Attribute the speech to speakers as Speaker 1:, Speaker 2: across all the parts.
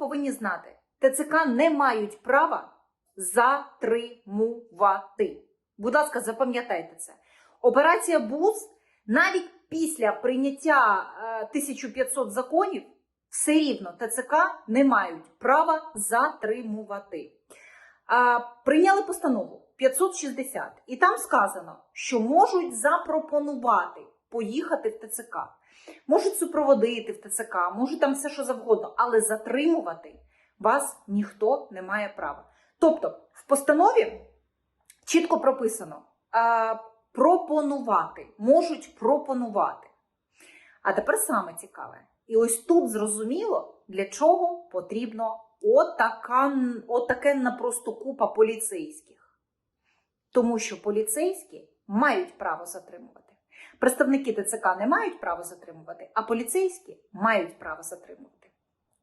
Speaker 1: повинні знати: ТЦК не мають права затримувати. Будь ласка, запам'ятайте це. Операція БУЗ навіть після прийняття е, 1500 законів все рівно ТЦК не мають права затримувати. Прийняли постанову 560, і там сказано, що можуть запропонувати поїхати в ТЦК, можуть супроводити в ТЦК, можуть там все що завгодно, але затримувати вас ніхто не має права. Тобто, в постанові чітко прописано а, пропонувати, можуть пропонувати. А тепер саме цікаве. І ось тут зрозуміло, для чого потрібно отака, отаке на просто купа поліцейських. Тому що поліцейські мають право затримувати. Представники ТЦК не мають права затримувати, а поліцейські мають право затримувати.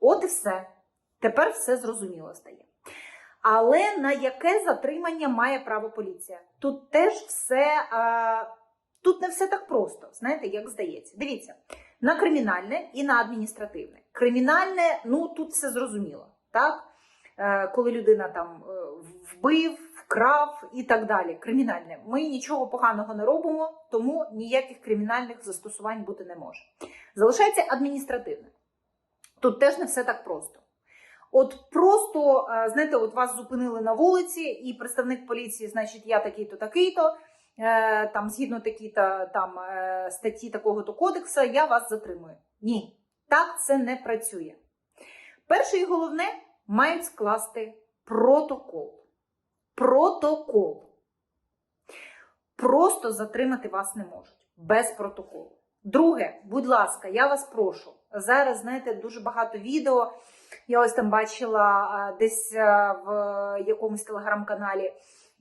Speaker 1: От і все. Тепер все зрозуміло стає. Але на яке затримання має право поліція? Тут теж все, а, тут не все так просто, знаєте, як здається. Дивіться, на кримінальне і на адміністративне. Кримінальне, ну тут все зрозуміло, так? Е, коли людина там е, вбив, вкрав і так далі. Кримінальне. Ми нічого поганого не робимо, тому ніяких кримінальних застосувань бути не може. Залишається адміністративне. Тут теж не все так просто. От просто, е, знаєте, от вас зупинили на вулиці, і представник поліції, значить, я такий-то, такий-то, е, там згідно такі-то там е, статті такого-то кодексу, я вас затримую. Ні, так це не працює. Перше і головне мають скласти протокол. Протокол. Просто затримати вас не можуть без протоколу. Друге, будь ласка, я вас прошу. Зараз, знаєте, дуже багато відео. Я ось там бачила десь в якомусь телеграм-каналі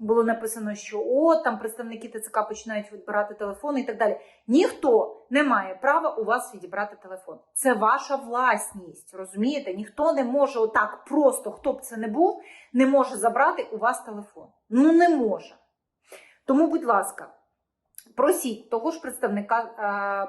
Speaker 1: було написано, що о, там представники ТЦК починають відбирати телефони і так далі. Ніхто не має права у вас відібрати телефон. Це ваша власність. Розумієте? Ніхто не може отак просто, хто б це не був, не може забрати у вас телефон. Ну не може. Тому, будь ласка. Просіть того ж представника,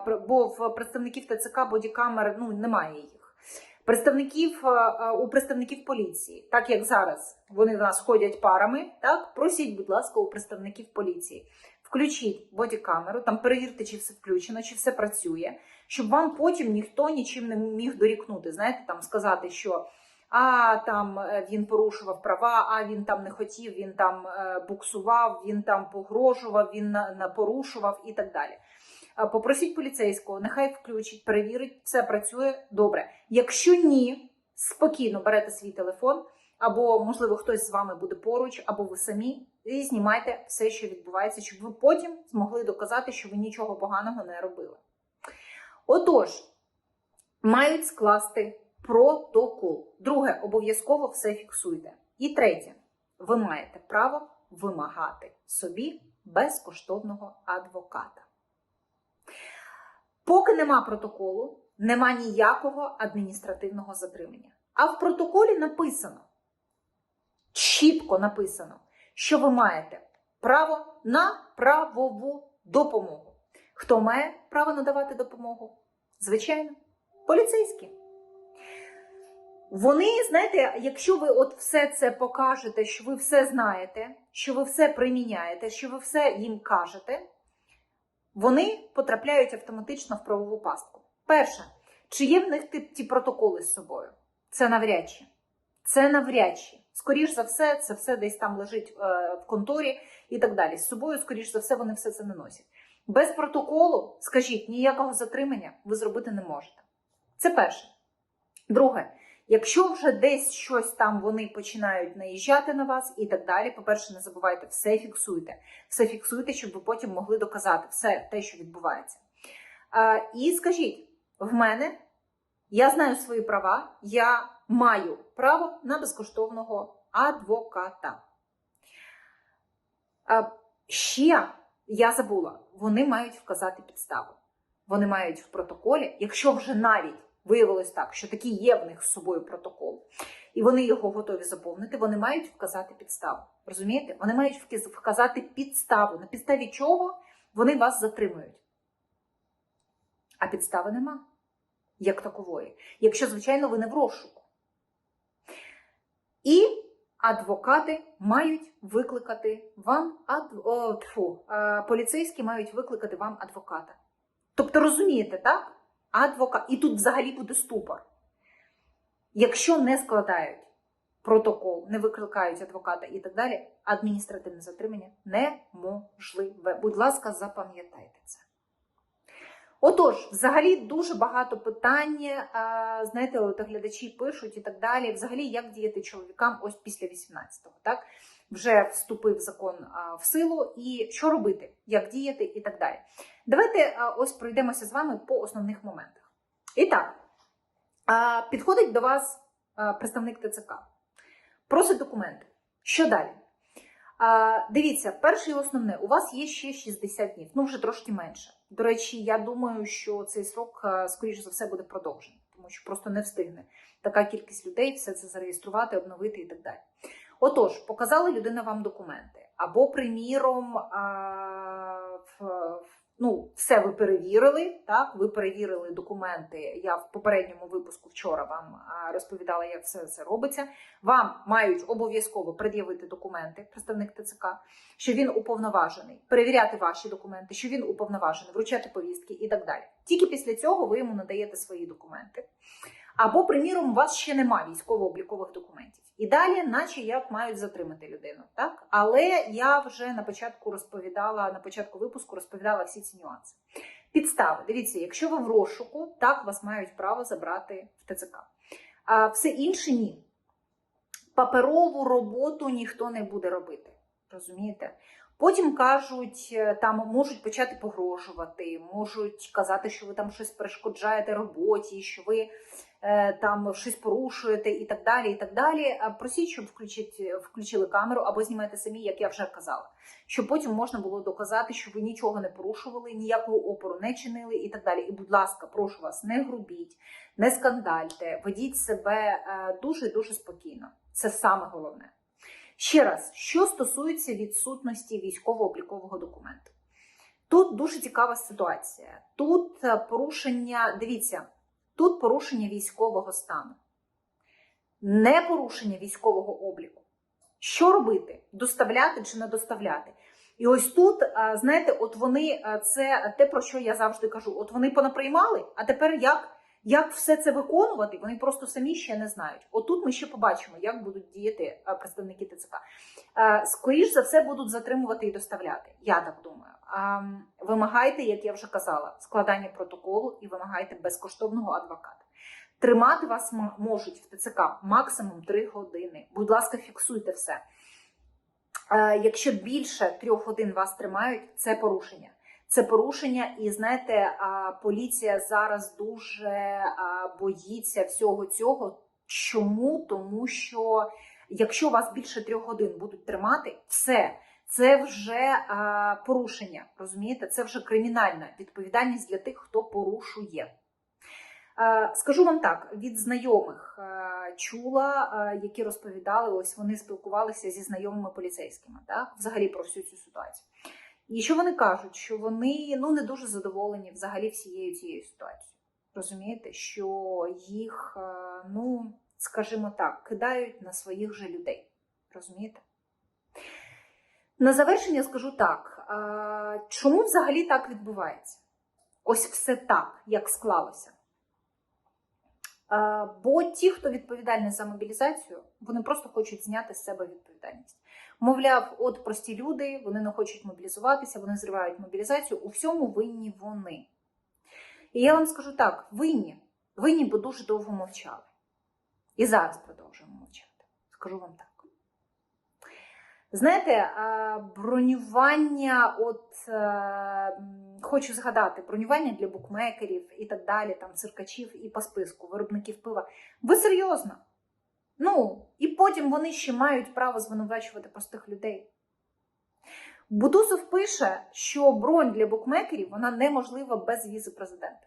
Speaker 1: е, бо в представників ТЦК бодікамер ну, немає їх. Представників е, у представників поліції, так як зараз вони в нас ходять парами, так просіть, будь ласка, у представників поліції. Включіть бодікамеру, там перевірте, чи все включено, чи все працює, щоб вам потім ніхто нічим не міг дорікнути. Знаєте, там сказати, що а там е, він порушував права, а він там не хотів, він там е, буксував, він там погрожував, він порушував і так далі. Е, Попросіть поліцейського, нехай включить, перевірить, все працює добре. Якщо ні, спокійно берете свій телефон, або, можливо, хтось з вами буде поруч, або ви самі, і знімайте все, що відбувається, щоб ви потім змогли доказати, що ви нічого поганого не робили. Отож, мають скласти протокол. Друге, обов'язково все фіксуйте. І третє, ви маєте право вимагати собі безкоштовного адвоката. Поки нема протоколу, нема ніякого адміністративного затримання. А в протоколі написано, чітко написано, що ви маєте право на правову допомогу. Хто має право надавати допомогу? Звичайно, поліцейські. Вони, знаєте, якщо ви от все це покажете, що ви все знаєте, що ви все приміняєте, що ви все їм кажете, вони потрапляють автоматично в правову пастку. Перше, чи є в них ті, ті протоколи з собою? Це навряд чи. Це навряд чи. Скоріш за все, це все десь там лежить е, в конторі і так далі. З собою, скоріш за все, вони все це не носять. Без протоколу, скажіть, ніякого затримання ви зробити не можете. Це перше. Друге, якщо вже десь щось там вони починають наїжджати на вас і так далі, по-перше, не забувайте, все фіксуйте. Все фіксуйте, щоб ви потім могли доказати все те, що відбувається. І скажіть, в мене я знаю свої права, я маю право на безкоштовного адвоката. Ще я забула, вони мають вказати підставу. Вони мають в протоколі, якщо вже навіть виявилось так, що такий є в них з собою протокол, і вони його готові заповнити, вони мають вказати підставу. Розумієте? Вони мають вказати підставу, на підставі чого вони вас затримують. А підстави нема, як такової. Якщо, звичайно, ви не в розшуку. І адвокати мають викликати вам ад... О, тьфу, поліцейські мають викликати вам адвоката. Тобто розумієте, так? Адвокат. І тут взагалі буде ступор. Якщо не складають протокол, не викликають адвоката і так далі, адміністративне затримання неможливе. Будь ласка, запам'ятайте це. Отож, взагалі дуже багато питань, е, знаєте, от глядачі пишуть і так далі. Взагалі, як діяти чоловікам ось після 18-го, так? Вже вступив закон в силу, і що робити, як діяти і так далі. Давайте ось пройдемося з вами по основних моментах. І так, підходить до вас представник ТЦК, просить документи. Що далі? Дивіться, перше і основне, у вас є ще 60 днів, ну вже трошки менше. До речі, я думаю, що цей срок, а, скоріш за все, буде продовжений, тому що просто не встигне така кількість людей все це зареєструвати, обновити і так далі. Отож, показала людина вам документи, або, приміром, а, в, ну, все ви перевірили. Так, ви перевірили документи. Я в попередньому випуску вчора вам розповідала, як все це робиться. Вам мають обов'язково пред'явити документи, представник ТЦК, що він уповноважений, перевіряти ваші документи, що він уповноважений, вручати повістки і так далі. Тільки після цього ви йому надаєте свої документи. Або, приміром, у вас ще немає військово-облікових документів. І далі, наче як мають затримати людину, так? Але я вже на початку розповідала, на початку випуску розповідала всі ці нюанси. Підстави. Дивіться, якщо ви в розшуку, так вас мають право забрати в ТЦК. А все інше ні. Паперову роботу ніхто не буде робити. Розумієте? Потім кажуть, е, там можуть почати погрожувати, можуть казати, що ви там щось перешкоджаєте роботі, що ви е, там щось порушуєте і так далі. і так далі. Просіть, щоб включити, включили камеру або знімайте самі, як я вже казала. Щоб потім можна було доказати, що ви нічого не порушували, ніякого опору не чинили і так далі. І, будь ласка, прошу вас, не грубіть, не скандальте, ведіть себе дуже дуже спокійно. Це саме головне. Ще раз, що стосується відсутності військово-облікового документу. Тут дуже цікава ситуація. Тут е, порушення, дивіться, тут порушення військового стану, не порушення військового обліку. Що робити? Доставляти чи не доставляти? І ось тут, е, знаєте, от вони е, це те, про що я завжди кажу: от вони понаприймали, а тепер як, як все це виконувати, вони просто самі ще не знають. Отут ми ще побачимо, як будуть діяти е, представники ТЦК. Е, Скоріш за все будуть затримувати і доставляти. Я так думаю. Вимагайте, як я вже казала, складання протоколу і вимагайте безкоштовного адвоката. Тримати вас можуть в ТЦК максимум 3 години. Будь ласка, фіксуйте все. Е, Якщо більше трьох годин вас тримають, це порушення. Це порушення, і знаєте, поліція зараз дуже боїться всього цього. Чому? Тому що якщо вас більше трьох годин будуть тримати, все. Це вже порушення, розумієте? Це вже кримінальна відповідальність для тих, хто порушує. Скажу вам так: від знайомих чула, які розповідали, ось вони спілкувалися зі знайомими поліцейськими, так? взагалі про всю цю ситуацію. І що вони кажуть, що вони ну не дуже задоволені взагалі всією цією ситуацією. Розумієте, що їх, е, ну скажімо так, кидають на своїх же людей. Розумієте? На завершення скажу так: е, чому взагалі так відбувається? Ось все так, як склалося. Е, Бо ті, хто відповідальний за мобілізацію, вони просто хочуть зняти з себе відповідальність. Мовляв, от прості люди, вони не хочуть мобілізуватися, вони зривають мобілізацію. У всьому винні вони. І я вам скажу так: винні, винні, бо дуже довго мовчали. І зараз продовжуємо мовчати. Скажу вам так. Знаєте, е, бронювання, от е, хочу згадати, бронювання для букмекерів і так далі, там циркачів і по списку, виробників пива. Ви серйозно? Ну, і потім вони ще мають право звинувачувати простих людей. Бутусов пише, що бронь для букмекерів вона неможлива без візи президента.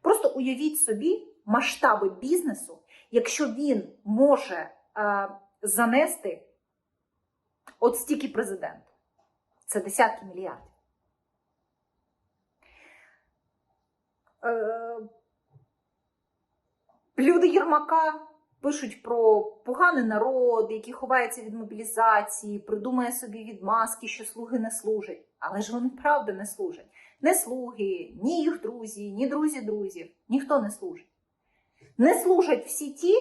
Speaker 1: Просто уявіть собі масштаби бізнесу, якщо він може е, занести от стільки президенту. Це десятки мільярдів. Е, люди Єрмака пишуть про поганий народ, який ховається від мобілізації, придумує собі відмазки, що слуги не служать. Але ж вони правда не служать. Не слуги, ні їх друзі, ні друзі друзів. Ніхто не служить. Не служать всі ті,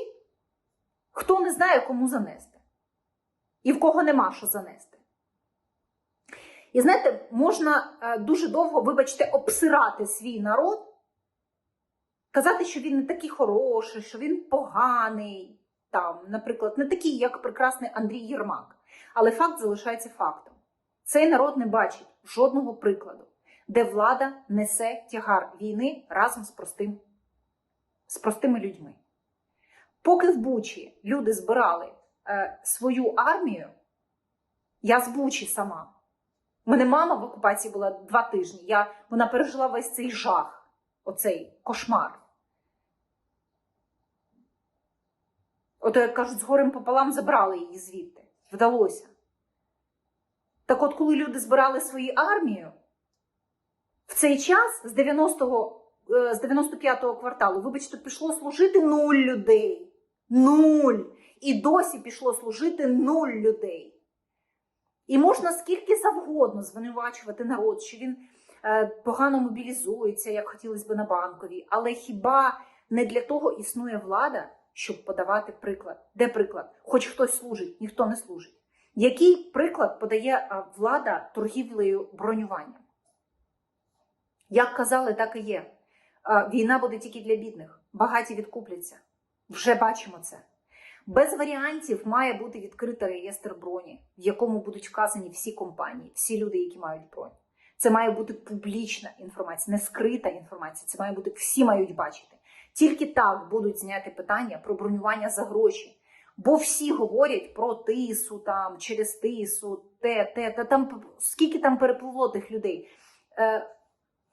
Speaker 1: хто не знає, кому занести. І в кого нема що занести. І знаєте, можна е, дуже довго, вибачте, обсирати свій народ, казати, що він не такий хороший, що він поганий, там, наприклад, не такий, як прекрасний Андрій Єрмак. Але факт залишається фактом. Цей народ не бачить жодного прикладу, де влада несе тягар війни разом з, простим, з простими людьми. Поки в Бучі люди збирали е, свою армію, я з Бучі сама. Мене мама в окупації була два тижні. Я, вона пережила весь цей жах, оцей кошмар. Ото, як кажуть, з горем пополам забрали її звідти. Вдалося. Так от, коли люди збирали свою армію, в цей час з 90-го, е, з 95-го кварталу, вибачте, пішло служити нуль людей. Нуль. І досі пішло служити нуль людей. І можна скільки завгодно звинувачувати народ, що він е, погано мобілізується, як хотілося б на банковій. Але хіба не для того існує влада, щоб подавати приклад? Де приклад? Хоч хтось служить, ніхто не служить. Який приклад подає влада торгівлею бронюванням? Як казали, так і є. Війна буде тільки для бідних. Багаті відкупляться. Вже бачимо це. Без варіантів має бути відкритий реєстр броні, в якому будуть вказані всі компанії, всі люди, які мають бронь. Це має бути публічна інформація, не скрита інформація. Це має бути всі мають бачити. Тільки так будуть зняти питання про бронювання за гроші. Бо всі говорять про тису там через тису, те, те, та там скільки там перепливло тих людей. Е,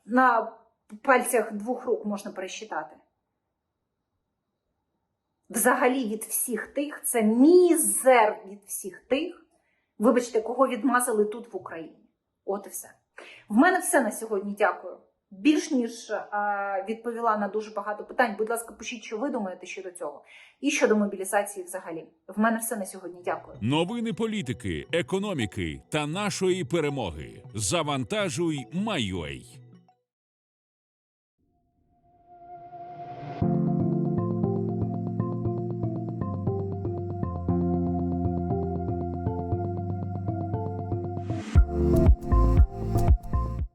Speaker 1: на пальцях двох рук можна пересчитати. Взагалі від всіх тих, це мізер від всіх тих, вибачте, кого відмазали тут в Україні. От і все. В мене все на сьогодні. Дякую. Більш ніж е, відповіла на дуже багато питань. Будь ласка, пишіть, що ви думаєте щодо цього. І щодо мобілізації взагалі. В мене все на сьогодні. Дякую.
Speaker 2: Новини політики, економіки та нашої перемоги. Завантажуй, майой.